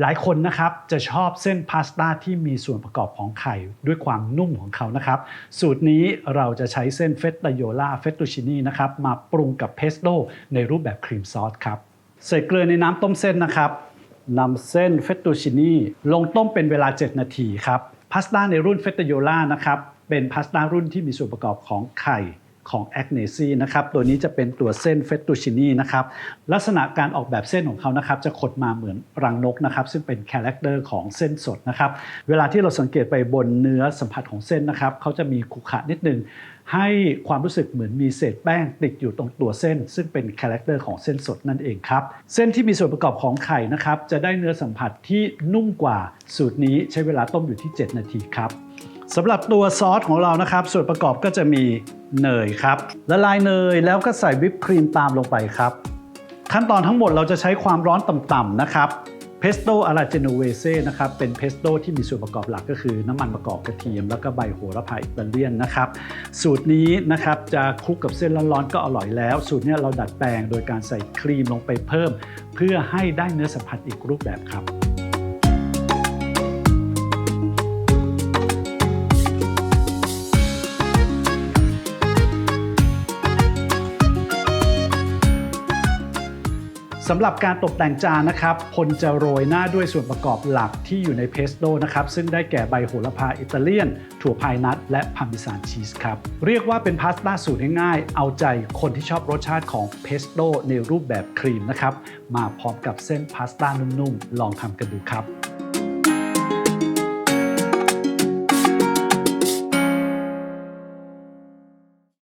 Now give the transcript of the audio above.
หลายคนนะครับจะชอบเส้นพาสต้าที่มีส่วนประกอบของไข่ด้วยความนุ่มของเขานะครับ สูตรนี้เราจะใช้เส้นเฟตตาโยล่าเฟตตูชินีนะครับมาปรุงกับเพสโต้ในรูปแบบครีมซอสครับใส่เกลือในน้ำต้มเส้นนะครับนำเส้นเฟตตูชินีลงต้มเป็นเวลา 7 นาทีครับพาสต้าในรุ่นเฟตตาโยล่านะครับเป็นพาสต้ารุ่นที่มีส่วนประกอบของไข่ ของแอคเนซีนะครับตัวนี้จะเป็นตัวเส้นเฟตตูชินีนะครับลักษณะการออกแบบเส้นของเขานะครับจะขดมาเหมือนรังนกนะครับซึ่งเป็นคาแรคเตอร์ของเส้นสดนะครับเวลาที่เราสังเกตไปบนเนื้อสัมผัสของเส้นนะครับเขาจะมีขรุขระนิดนึงให้ความรู้สึกเหมือนมีเศษแป้งติดอยู่ตรงตัวเส้น ซึ่งเป็นคาแรคเตอร์ของเส้นสดนั่นเองครับ เส้นที่มีส่วนประกอบของไข่นะครับจะได้เนื้อสัมผัสที่นุ่มกว่าสูตรนี้ใช้เวลาต้มอยู่ที่ 7 นาทีครับ สำหรับตัวซอสของเรานะครับ ส่วนประกอบก็จะมีเนยครับละลายเนยแล้วก็ใส่วิปครีมตามลงไปครับ ขั้นตอนทั้งหมดเราจะใช้ความร้อนต่ำๆนะครับเพสโต้อาราเจโนเวเซ่นะครับเป็นเพสโต้ที่มีส่วนประกอบหลักก็คือน้ำมันมะกอกกระเทียม แล้วก็ใบโหระพาอิตาเลียนนะครับ สูตรนี้นะครับจะคลุกกับเส้นร้อนๆก็อร่อยแล้ว สูตรนี้เราดัดแปลงโดยการใส่ครีมลงไปเพิ่ม เพื่อให้ได้เนื้อสัมผัสอีกรูปแบบครับ สำหรับการตกแต่งจานนะครับพลจะโรยหน้าด้วยส่วนประกอบหลักที่อยู่ในเพสโต้นะครับ ซึ่งได้แก่ใบโหระพาอิตาเลียน ถั่วพายนัทและพาร์เมซานชีสครับ เรียกว่าเป็นพาสต้าสูตรง่ายๆ เอาใจคนที่ชอบรสชาติของเพสโต้ในรูปแบบครีมนะครับ มาพร้อมกับเส้นพาสต้านุ่มๆ ลองทำกันดูครับ